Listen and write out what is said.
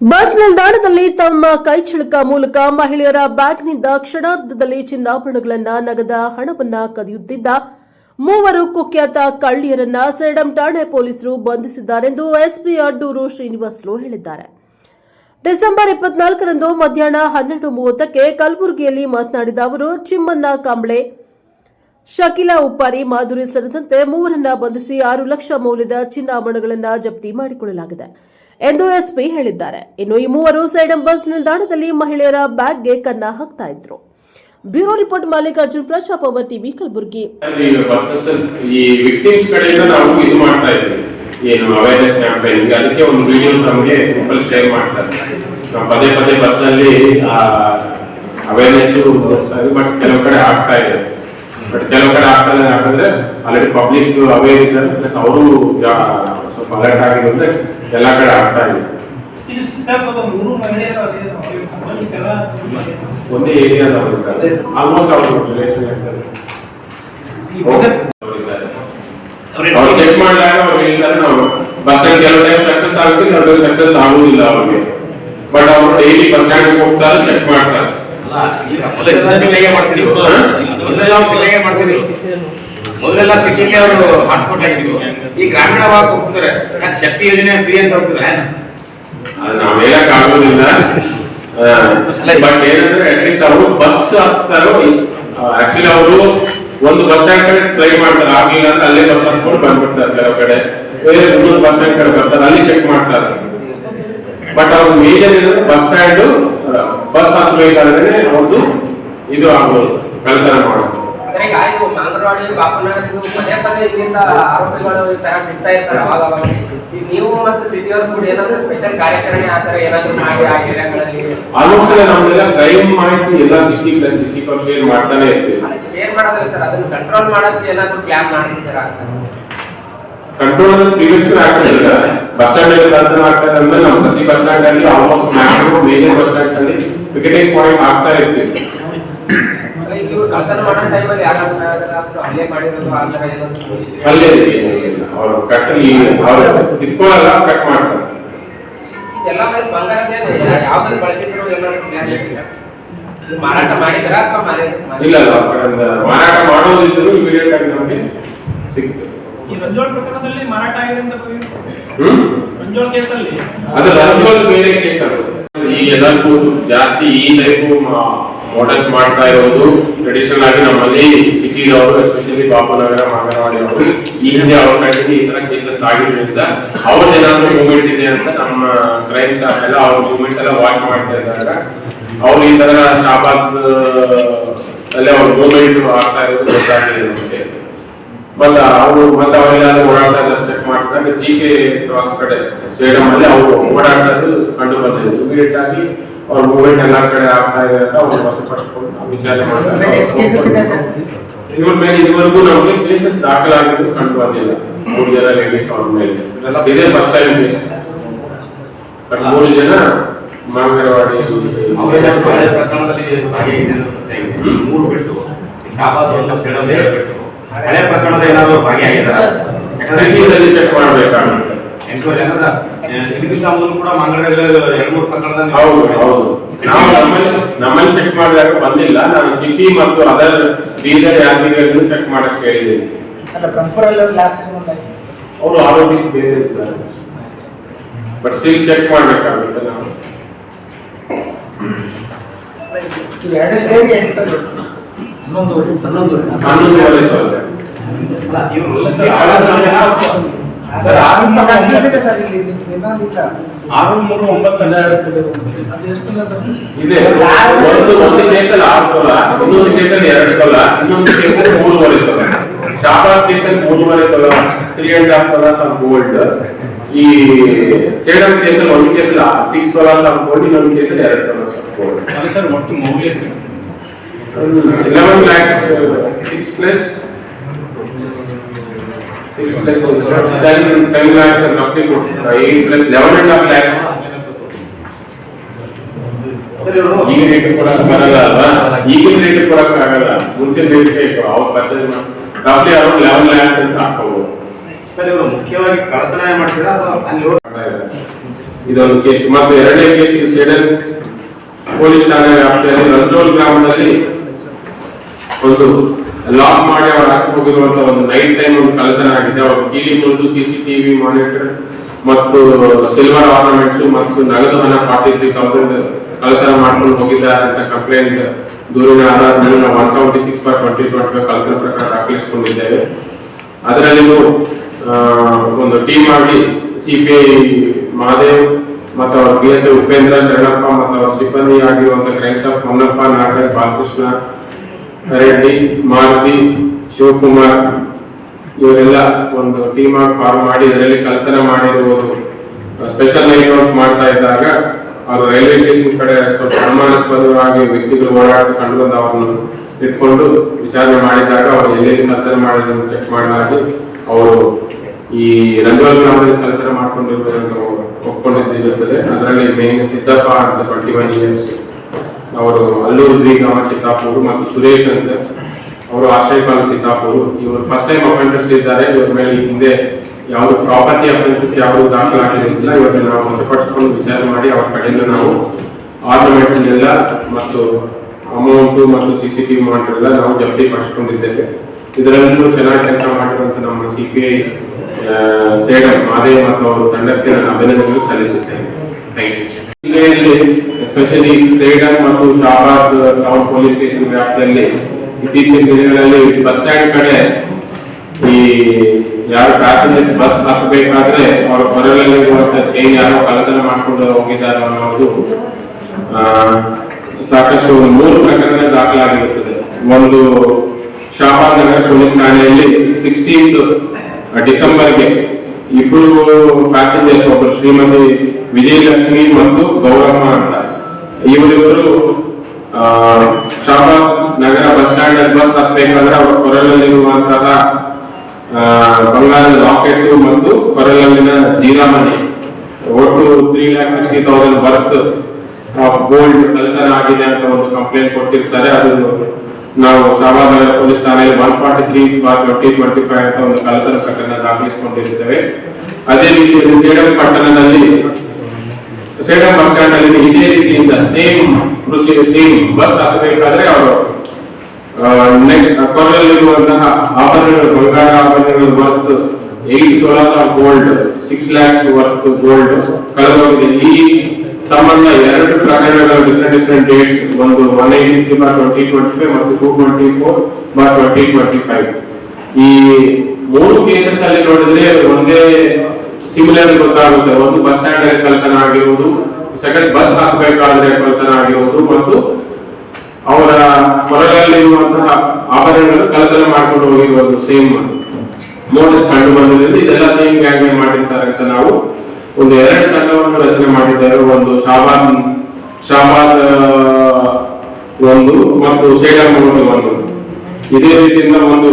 Bus ನಿಲ್ದಾಣದಲ್ಲಿ ತಮ್ಮ ಕೈಚಳಕ ಮೂಲಕ ಮಹಿಳೆಯರ ಬ್ಯಾಗ್ನಿಂದ ಕ್ಷಣಾರ್ಧದಲ್ಲಿ ಚಿನ್ನಾಭರಣಗಳನ್ನ ನಗದ ಹಣವನ್ನ ಕದಿಯುತ್ತಿದ್ದ ಮೂವರು ಕುಖ್ಯಾತ ಕಳ್ಳಿಯರನ್ನ ಸೇಡಂ ಠಾಣೆ ಪೊಲೀಸರು ಬಂಧಿಸಿದ್ದಾರೆಂದು ಎಸ್ಪಿ ಅಡ್ಡೂರು ಶ್ರೀನಿವಾಸ್ಲು ಹೇಳಿದ್ದಾರೆ. ಡಿಸೆಂಬರ್ ಇಪ್ಪತ್ನಾಲ್ಕರಂದು ಮಧ್ಯಾಹ್ನ ಹನ್ನೆರಡು ಮೂವತ್ತಕ್ಕೆ ಕಲಬುರಗಿಯಲ್ಲಿ ಮಾತನಾಡಿದ ಅವರು ಚಿಮ್ಮನ್ನ ಕಾಂಬ್ಳೆ, ಶಕಿಲಾ ಉಪ್ಪಾರಿ, ಮಾಧುರಿ ಸೇರಿದಂತೆ ಮೂವರನ್ನ ಬಂಧಿಸಿ ಆರು ಲಕ್ಷ ಮೌಲ್ಯದ ಚಿನ್ನಾಭರಣಗಳನ್ನು ಜಪ್ತಿ ಮಾಡಿಕೊಳ್ಳಲಾಗಿದೆ. ಎಂದು ಎಸ್ಪಿ ಹೇಳಿದ್ದಾರೆ. ಇನ್ನು ಈ ಮೂವರು ಸೈಡಂ ಬಸ್ ನಿಲ್ದಾಣದಲ್ಲಿ ಮಹಿಳೆಯರ ಬ್ಯಾಗ್ಗೆ ಕನ್ನ ಹಾಕ್ತಾ ಇದ್ರು. ಬ್ಯೂರೋ ರಿಪೋರ್ಟ್ ಮಲ್ಲಿಕಾರ್ಜುನ್, ಪ್ರಶಾಪ್ ಅವರ್ ಟಿವಿ ಈ ವಿಕ್ಟಿಮ್ಸ್ ಕಡೆಯಿಂದ ನಾವು ಇದು ಮಾಡ್ತಾ ಇದ್ದೀವಿ ಏನು ಅವೇರ್ನೆಸ್ ಕ್ಯಾಂಪೇನಿಂಗ್ ಅದಕ್ಕೆ ಒಂದು ವಿಡಿಯೋ ನಮಗೆ ಗ್ರೂಪಲ್ಲಿ ಶೇರ್ ಮಾಡ್ತಾರೆ ನಾವು ಪದೇ ಪದೇ ಬಸ್ಸಲ್ಲಿ ಅವೇರ್ನೆಸ್ ಸರಿ ಬಟ್ ಕೆಲವು ಕಡೆ ಆಗ್ತಾ ಇದೆ ಬಟ್ ಕೆಲವು ಕಡೆ ಆಗ್ತಾ ಯಾಕಂದ್ರೆ ಆಲ್ರೆಡಿ ಪಬ್ಲಿಕ್ ಅವೇರ್ ಇದ್ದಾರೆ. ಪ್ಲಸ್ ಅವರು ಸ್ವಲ್ಪ ಅಲರ್ಟ್ ಆಗಿರೋದ್ರೆ ಎಲ್ಲ ಕಡೆ ಆಗ್ತಾ ಇದೆ. ಒಂದೇ ಏರಿಯಾದವರು ಆಲ್ಮೋಸ್ಟ್ ಅವರು ರಿಲೇಷನ್ ಇರ್ತಾರೆ. ಅವ್ರು ಚೆಕ್ ಮಾಡಿದಾಗ ಅವ್ರು ಹೇಳ್ತಾರೆ ನಾವು ಬಸ್ ಸ್ಟ್ಯಾಂಡ್ ಕೆಲವು ಟೈಮ್ ಸಕ್ಸಸ್ ಆಗುತ್ತೆ ಕೆಲವು ಸಕ್ಸಸ್ ಆಗುದಿಲ್ಲ ಅವ್ರಿಗೆ. ಬಟ್ ಅವ್ರು ಡೈಲಿ ಬಸ್ ಸ್ಟ್ಯಾಂಡ್ ಹೋಗ್ತಾರೆ ಚೆಕ್ ಮಾಡ್ತಾರೆ. ಮಾಡ್ತಿದ್ರು. ಮೊದಲೆಲ್ಲ ಸಿಟಿಲಿ ಅವರು ಹಾಟ್ಸ್ಪಾಟ್ ಆಗಿದ್ರು ಈ ಗ್ರಾಮೀಣ ಭಾಗ ಹೋಗ್ತಿದ್ದಾರೆ ಯಾಕೆ ಶಕ್ತಿ ಯೋಜನೆ ಫ್ರೀ ಅಂತ ಹೋಗ್ತಿದ್ದಾರೆ ಅದು ನಾವ್ ಹೇಳಕ್ ಆಗೋದಿಲ್ಲ. ಬಟ್ ಏನಂದ್ರೆ ಅಟ್ಲೀಸ್ಟ್ ಅವರು ಬಸ್ ಹತ್ತಾರೋ. ಆಕ್ಚುಲಿ ಅವರು ಒಂದು ಬಸ್ ಸ್ಟ್ಯಾಂಡ್ ಕಡೆ ಟ್ರೈ ಮಾಡ್ತಾರೆ. ಆಗ್ಲಿಲ್ಲ ಅಂತ ಅಲ್ಲೇ ಬಸ್ ಹಾಕೊಂಡು ಬಂದ್ಬಿಡ್ತಾರೆ ಕೆಲವು ಕಡೆ. ಬೇರೆ ಇನ್ನೊಂದು ಬಸ್ ಸ್ಟ್ಯಾಂಡ್ ಕಡೆ ಬರ್ತಾರೆ. ಅಲ್ಲಿ ಚೆಕ್ ಮಾಡ್ತಾರೆ. ಬಟ್ ಅವ್ರ ಮೇಜರ್ ಏನಂದ್ರೆ ಬಸ್ ಸ್ಟ್ಯಾಂಡ್ ಬಸ್ ಹತ್ಬೇಕಾದ್ರೆ ಅವ್ರದ್ದು ಇದು ಆಗ್ಬೋದು. ಕಳ್ತನ ಮಾಡೋದು. ಸರ್ ಆಯ್ತು. ಇದು ಪದೇ ಪದೇ ಇಲ್ಲಿಂದ ಆರೋಪಿಗಳು ಈ ತರ ಸಿಗ್ತಾ ಇರ್ತಾರೆ ಅವಾಗ ಅವಾಗ ಈಗ ನೀವು ಮತ್ತು ಸಿಟಿಯವರು ಕೂಡ ಏನಾದ್ರು ಸ್ಪೆಷಲ್ ಕಾರ್ಯಾಚರಣೆ ಆ ತರ ಏನಾದ್ರು ಮಾಡಿ ಆ ಏರಿಯಾಗಳಲ್ಲಿ ಆಲ್ಮೋಸ್ಟ್ ನಮ್ದೆಲ್ಲ ಗೈಡ್ ಮಾಹಿತಿ ಎಲ್ಲ ಸಿಟಿ ಪ್ಲಸ್ ಡಿಸ್ಟಿಕ್ ಅವ್ರು ಶೇರ್ ಮಾಡ್ತಾನೆ ಇರ್ತೀವಿ. ಶೇರ್ ಮಾಡೋದಿಲ್ಲ ಸರ್ ಅದನ್ನ ಕಂಟ್ರೋಲ್ ಮಾಡೋದಕ್ಕೆ ಏನಾದ್ರು ಪ್ಲಾನ್ ಮಾಡಿರ್ತೀರಾ ಅಂತ. ಕಂಟ್ರೋಲ್ ಪ್ರಿವೆನ್ಷನ್ ಆಗ್ತದೆ ಬಸ್ ಸ್ಟ್ಯಾಂಡ್ ಅಲ್ಲಿ ಕಳ್ತನ ಆಗ್ತದೆ ಅಂದ್ರೆ ನಮ್ಮ ಪ್ರತಿ ಬಸ್ ಸ್ಟ್ಯಾಂಡ್ ಅಲ್ಲಿ almost maximum major bus stand ಅಲ್ಲಿ ಪಿಕೆಟಿಂಗ್ ಪಾಯಿಂಟ್ ಆಗ್ತಾ ಇರ್ತೀವಿ. ಈಗ ಇವ್ರು ಕಳ್ತನ ಮಾಡೋ ಟೈಮಲ್ಲಿ ಯಾರಾದ್ರೂ ಹಲ್ಲೆ ಅವ್ರು ಕಟ್ ಈ ಅವ್ರು ಇಟ್ಕೊಳ್ಳಲ್ಲ ಕಟ್ ಮಾಡ್ತಾರೆ. ಮಾರಾಟ ಮಾಡಿದ್ರ ಇಲ್ಲ ಮಾರಾಟ ಮಾಡೋದಿದ್ರು ಇಮಿಡಿಯೇಟ್ ಆಗಿ ನಮಗೆ ಸಿಗ್ತದೆ. ಈ ರಂಜೋಳ್ ಪ್ರಕರಣದಲ್ಲಿ ಮಾರಾಟ ಆಗಿದೆ ಅಂತ ಗೊತ್ತಿದೆ. ಕೇಸಲ್ಲಿ? ಅದು ರಂಗೋಲ್ ಬೇರೆ ಕೇಸ್ ಅದು ಈ ಎಲ್ಲರಿಗೂ ಜಾಸ್ತಿ ಈ ಟೈಪು ಮೋಟರ್ಸ್ ಮಾಡ್ತಾ ಇರೋದು. ಟ್ರೆಡಿಷನಲ್ ಆಗಿ ನಮ್ಮಲ್ಲಿ ಸಿಟಿದವರು ಎಸ್ಪೆಷಲಿ ಬಾಪುನಗರ ಮಾಗನವಾಡಿ ಅವರು ಈ ಹಿಂದೆ ಅವ್ರ ಕಡೆಗೆ ಈ ತರ ಕೇಸಸ್ ಆಗಿರೋದ್ರಿಂದ ಅವ್ರದ್ದು ಏನಾದ್ರು ಮೂವ್ಮೆಂಟ್ ಇದೆ ಅಂತ ನಮ್ಮ ಕ್ರೈಮ್ ಸ್ಟಾಫ್ ಎಲ್ಲ ಅವ್ರ ಮೂವ್ಮೆಂಟ್ ಎಲ್ಲ ವಾಚ್ ಮಾಡ್ತಾ ಇದ್ದಾರೆ. ಅವ್ರು ಈ ತರ ಶಾಬಾದ್, ಅಲ್ಲೇ ಅವ್ರ ಮೂವ್ಮೆಂಟ್ ಆಗ್ತಾ ಇರೋದು ಗೊತ್ತಾಗಿದೆ ನಮಗೆ. ಮತ್ತೆ ಅವರು, ಮತ್ತೆ ಅವರೆಲ್ಲ ಓಡಾಡ್ತಾ ಚೆಕ್ ಮಾಡಿದಾಗ ಜಿ ಕೆ ಕ್ರಾಸ್ ಕಡೆ ಸ್ಟೇಡಿಯಂ ಅಲ್ಲಿ ಅವರು ಓಡಾಡ್ತಾ ಕಂಡು ಬಂದಿದೆ ಇಮಿಡಿಯೇಟ್ ಆಗಿ ಅವ್ರ ಮೂವ್ಮೆಂಟ್ ಎಲ್ಲಾ ಕಡೆ ಆಗ್ತಾ ಇದೆ ಅಂತ ಅವ್ರು ವಶಪಡಿಸ್ಕೊಂಡು ವಿಚಾರಣೆ ಮಾಡ್ತಾರೆ ಇವ್ರ ಮೇಲೆ ಇದುವರೆಗೂ ನಮಗೆ ಕೇಸಸ್ ದಾಖಲಾಗಿದ್ದು ಕಂಡು ಬಂದಿಲ್ಲ. ಮೂರು ಜನ ಲೇಡೀಸ್ ಅವ್ರ ಮೇಲೆ. ಇದೇ ಫಸ್ಟ್ ಟೈಮ್ ಕೇಸ್ ಬಟ್ ಮೂರು ಜನ ಮಾಂಗರವಾಡಿ. ಮೂರು ಬಿಟ್ಟು ಹಳೆ ಪ್ರಕರಣದ ಏನಾದ್ರು ಭಾಗಿಯಾಗಿದ್ದಾರೆ ಚೆಕ್ ಮಾಡ್ಬೇಕಾಗುತ್ತೆ. ನಮ್ಮಲ್ಲಿ ಚೆಕ್ ಮಾಡಿದಾಗ ಬಂದಿಲ್ಲ. ನಾನು ಸಿಟಿ ಮತ್ತು ಅದರ್ ಬೀದರ್ ಯಾದಗಿರಿಯನ್ನು ಚೆಕ್ ಮಾಡಕ್ ಹೇಳಿದ್ದೀನಿ. ಅವರು ಆರೋಗ್ಯ ಬೇರೆ ಇರ್ತಾರೆ. ಬಟ್ ಸ್ಟಿಲ್ ಚೆಕ್ ಮಾಡ್ಬೇಕಾಗುತ್ತೆ ನಾವು. ಎರಡು ಸೇರಿ ಎಂಟು. ಹನ್ನೊಂದುವರೆ ಬರುತ್ತೆ ಸರ್ ಆರು ಇದೆ ಸರ್ ಇಲ್ಲಿ ನಿಮ್ದು ಇನ್ನೊಂದು ಇಲ್ಲ ಆರು ಮೂರು ಒಂಬತ್ತು ಅದು ಎಷ್ಟು ಇದೆ. ಒಂದು ಒಂದು ಕೇಸಲ್ಲಿ ಆರು ತೊಲ ಇನ್ನೊಂದು ಕೇಸಲ್ಲಿ ಎರಡು ತೊಲ ಇನ್ನೊಂದು ಕೇಸಲ್ಲಿ ಮೂರುವರೆ ತೊಲ ಶಾಬಾದ್ ಕೇಸಲ್ಲಿ ಮೂರುವರೆ ತೊಲ ತ್ರೀ ಅಂಡ್ ಹಾಫ್ ಗೋಲ್ಡ್ ಈ ಸೇಡಂ ಕೇಸಲ್ಲಿ ಒಂದು ಕೇಸಲ್ಲಿ ಸಿಕ್ಸ್ ಗೋಲ್ಡ್ ಇನ್ನೊಂದು ಕೇಸಲ್ಲಿ ಎರಡು ತೊಲ ಸಮ್ ಗೋಲ್ಡ್ ಸರ್ ಒಟ್ಟು ಮೌಲ್ಯ eleven six uh, six plus. Six plus, uh, ten, lakhs and roughly put, eight plus eleven and a half lakhs. ಈಗ ರೇಟ್ ಕೊಡಕ್ ಬರಲ್ಲ ಅಲ್ವಾ? ಈಗಿನ ರೇಟ್ ಕೊಡಕ್ ಆಗಲ್ಲ. ಮುಂಚಿನ ರೇಟ್ ಅವ್ರು purchase roughly around eleven lakhs ಅಂತ ಹಾಕೋಬಹುದು ಸರ್ ಇವರು ಮುಖ್ಯವಾಗಿ ಕಳ್ಳತನ ಮಾಡ್ತೀರಾ ಅಥವಾ ಅಲ್ಲಿ ಇದೊಂದು ಕೇಸ್ ಮತ್ತು ಎರಡನೇ ಕೇಸ್ ಈ ಸೇಡನ್ ಪೊಲೀಸ್ ಠಾಣೆ ವ್ಯಾಪ್ತಿಯಲ್ಲಿ ರಂಜೋಲ್ ಗ್ರಾಮದಲ್ಲಿ ಒಂದು ಲಾಕ್ ಮಾಡಿ ಅವ್ರು ಆಚೆ ಹೋಗಿರುವಂತ ಒಂದು ನೈಟ್ ಟೈಮ್ ಒಂದು ಕಳ್ಳತನ ಆಗಿದೆ. ಅವ್ರ ಕೀಲಿ ಮುರಿದು ಸಿಸಿಟಿವಿ ಮಾನಿಟರ್ ಮತ್ತು ಸಿಲ್ವರ್ ಆರ್ನಮೆಂಟ್ಸ್ ಮತ್ತು ನಗದು ಹಣ ತ್ರೀ ತೌಸಂಡ್ ಕಳ್ಳತನ ಮಾಡ್ಕೊಂಡು ಹೋಗಿದ್ದಾರೆ ಅಂತ ಕಂಪ್ಲೇಂಟ್ ದೂರಿನ ಆಧಾರದ ಮೇಲೆ ನಾವು one seventy six for twenty twenty ಕಳ್ಳತನ ಪ್ರಕಾರ ದಾಖಲಿಸಿಕೊಂಡಿದ್ದೇವೆ. ಅದರಲ್ಲಿ ಒಂದು ಟೀಮ್ ಮಾಡಿ ಸಿಪಿಐ ಮಹಾದೇವ್ ಮತ್ತು ಅವ್ರ ಬಿ ಎಸ್ ಉಪೇಂದ್ರ ಶರಣಪ್ಪ ಮತ್ತು ಅವ್ರ ಸಿಬ್ಬಂದಿ ಆಗಿರುವಂತ ಕ್ರೈಸ್ತ ಪೊನ್ನಪ್ಪ ನಾಗರಾಜ್ ಬಾಲಕೃಷ್ಣ ರೆಡ್ಡಿ ಮಾರುತಿ, ಶಿವಕುಮಾರ್, ಇವರೆಲ್ಲ ಒಂದು ಟೀಮ್ ಆಗಿ ಫಾರ್ಮ್ ಮಾಡಿ ಇದರಲ್ಲಿ ಕಲ್ತನ ಮಾಡಿರುವುದು ಸ್ಪೆಷಲ್ ಲೈನ್ ಔಟ್ ಮಾಡ್ತಾ ಇದ್ದಾಗ ಅವರು ರೈಲ್ವೆ ಸ್ಟೇಷನ್ ಕಡೆ ಸ್ವಲ್ಪ ಅನುಮಾನಾಸ್ಪದವಾಗಿ ವ್ಯಕ್ತಿಗಳು ಓಡಾಟ ಕಂಡು ಬಂದು ಅವರನ್ನು ಇಟ್ಕೊಂಡು ವಿಚಾರಣೆ ಮಾಡಿದಾಗ ಅವರು ಎಲ್ಲೆಲ್ಲಿ ಕಲ್ತನ ಮಾಡಿದ್ರು ಚೆಕ್ ಮಾಡಲಾಗಿ ಅವರು ಈ ರಂಗೋಲ್ ಗ್ರಾಮದಲ್ಲಿ ಕಲ್ತನ ಮಾಡ್ಕೊಂಡಿರುವುದನ್ನು ಒಪ್ಕೊಂಡಿದ್ದಿರುತ್ತದೆ. ಅದರಲ್ಲಿ ಮೇನ್ ಸಿದ್ದಪ್ಪ ಅಂತ ಟ್ವೆಂಟಿ ಒನ್ ಇಯರ್ಸ್ ಅವರು ಅಲ್ಲೂರು ಗ್ರಾಮ ಚಿತ್ತಾಪುರು ಮತ್ತು ಸುರೇಶ್ ಅಂತ ಅವರು ಆಶ್ರಯ ಆಶ್ರಯಪಾಲ ಚಿತ್ತಾಪೂರು. ಇವರು ಫಸ್ಟ್ ಟೈಮ್ ಅಫೆಂಡರ್ಸ್ ಇದ್ದಾರೆ. ಇವರ ಮೇಲೆ ಹಿಂದೆ ಯಾವುದು ಪ್ರಾಪರ್ಟಿ ಅಫೆನ್ಸಸ್ ಯಾವುದು ದಾಖಲಾಗಿರಲಿಲ್ಲ ಇವತ್ತು ನಾವು ಹೊಸಪಡಿಸ್ಕೊಂಡು ವಿಚಾರ ಮಾಡಿ ಅವ್ರ ಕಡೆಯಿಂದ ನಾವು ಆರ್ನಮೆಂಟ್ಸ್ ಎಲ್ಲ ಮತ್ತು ಅಮೌಂಟ್ ಮತ್ತು ಸಿ ಸಿ ಟಿವಿ ವಿ ಎಲ್ಲ ನಾವು ಜಪ್ತಿ ಪಡಿಸ್ಕೊಂಡಿದ್ದೇವೆ ಇದರಲ್ಲೂ ಚೆನ್ನಾಗಿ ಕೆಲಸ ಮಾಡಿರುವಂತ ನಮ್ಮ C P I Sedam Made ಮತ್ತು ಅವರ ತಂಡಕ್ಕೆ ನಾನು ಅಭಿನಂದನೆ ಸಲ್ಲಿಸುತ್ತೇನೆ. ಜಿಲ್ಲೆಯಲ್ಲಿ ಎಸ್ಪೆಷಲಿ ಸೇಡಂ ಮತ್ತು ಶಾಬಾದ್ ಟೌನ್ ಪೊಲೀಸ್ ಸ್ಟೇಷನ್ ವ್ಯಾಪ್ತಿಯಲ್ಲಿ ಇತ್ತೀಚಿನ ದಿನಗಳಲ್ಲಿ ಬಸ್ ಸ್ಟ್ಯಾಂಡ್ ಕಡೆ ಈ ಯಾರು ಪ್ಯಾಸೆಂಜರ್ಸ್ ಬಸ್ ಹತ್ತಬೇಕಾದ್ರೆ ಅವರ ಹೊರಗಲ್ಲಿರುವಂತ ಚೈನ್ ಯಾರೋ ಕಳ್ಳತನ ಮಾಡ್ಕೊಂಡು ಹೋಗಿದ್ದಾರೆ ಅನ್ನೋದು ಸಾಕಷ್ಟು ಮೂರು ಪ್ರಕರಣ ದಾಖಲಾಗಿರುತ್ತದೆ. ಒಂದು ಶಾಬಾದ್ ನಗರ ಪೊಲೀಸ್ ಠಾಣೆಯಲ್ಲಿ ಸಿಕ್ಸ್ಟೀನ್ತ್ ಡಿಸೆಂಬರ್ಗೆ ಇಬ್ಬರು ಪ್ಯಾಸೆಂಜರ್ಸ್ ಒಬ್ಬರು ಶ್ರೀಮತಿ ವಿಜಯಲಕ್ಷ್ಮಿ ಮತ್ತು ಗೌರಮ್ಮ ಅಂತ. ಇವರಿಬ್ಬರು ಆ, Shabad Nagar bus stand bus ಹತ್ತಬೇಕಾದ್ರೆ ಅವರ ಕೊರಲಲ್ಲಿರುವಂತಹ ಆ, ಬಂಗಾರದ ಲಾಕೆಟ್ ಮತ್ತು ಕೊರಲಲ್ಲಿನ ಜೀರಾಮಣಿ ಒಟ್ಟು three lakh sixty thousand worth gold ಕಳ್ಳತನ ಆಗಿದೆ ಅಂತ ಒಂದು ಕಂಪ್ಲೇಂಟ್ ಕೊಟ್ಟಿರ್ತಾರೆ. ಅದು ನಾವು ಶಾಬಾದ್ ನಗರ ಪೊಲೀಸ್ ಠಾಣೆಯಲ್ಲಿ one forty three twenty twenty five ಅಂತ ಒಂದು ಕಳ್ಳತನ ಪ್ರಕರಣ ದಾಖಲಿಸಿಕೊಂಡಿರ್ತೇವೆ ಅದೇ ರೀತಿ ಸೇಡಂ ಪಟ್ಟಣದಲ್ಲಿ ಸೇಡಂ ಬಸ್ ಸ್ಟ್ಯಾಂಡ್ ಇದೇ ರೀತಿಯಿಂದ ಸೇಮ್ ಪ್ರೊಸೀಜರ್ ಸೇಮ್ ಬಸ್ ಹಾಕಬೇಕಾದ್ರೆ ಅವರು ಕೊರಳಲ್ಲಿರುವಂತಹ ಆಭರಣಗಳು ಬಂಗಾರ ಆಭರಣಗಳು worth eight gold six lakhs worth gold ಕಳೆದೋಗಿದೆ. ಈ ಸಂಬಂಧ ಎರಡು ಪ್ರಕರಣಗಳು ಡಿಫ್ರೆಂಟ್ ಡಿಫ್ರೆಂಟ್ ಡೇಟ್ಸ್ ಒಂದು one eighty by twenty twenty five ಮತ್ತು two twenty four by twenty twenty five ಈ ಮೂರು ಕೇಸಸ್ ಅಲ್ಲಿ ನೋಡಿದ್ರೆ ಒಂದೇ ಸಿಮಿಲರ್ ಗೊತ್ತಾಗುತ್ತೆ. ಒಂದು ಬಸ್ ಸ್ಟ್ಯಾಂಡ್ ಕಳ್ತನ ಆಗಿರುವುದು ಸೆಕೆಂಡ್ ಬಸ್ ಹಾಕಬೇಕಾದ್ರೆ ಕಳ್ತನ ಆಗಿರುವುದು ಮತ್ತು ಅವರ ಹೊರಗಲ್ಲಿರುವಂತಹ ಆಭರಣಗಳು ಕಳ್ಳತನ ಮಾಡ್ಕೊಂಡು ಹೋಗಿರುವುದು ಸೇಮ್ ಮೋಟಸ್ ಕಂಡು ಬಂದಿರೋದು ಇದೆಲ್ಲ ಸೇಮ್ ಗ್ಯಾಂಗ್ ಮಾಡಿರ್ತಾರೆ ಅಂತ ನಾವು ಒಂದು ಎರಡು ತಂಡವನ್ನು ರಚನೆ ಮಾಡಿದ್ದಾರೆ. ಒಂದು ಶಾಬಾದ್ ಶಾಬಾದ್ ಒಂದು ಮತ್ತು ಸೇಡಮ್ ಒಂದು. ಇದೇ ರೀತಿಯಿಂದ ಒಂದು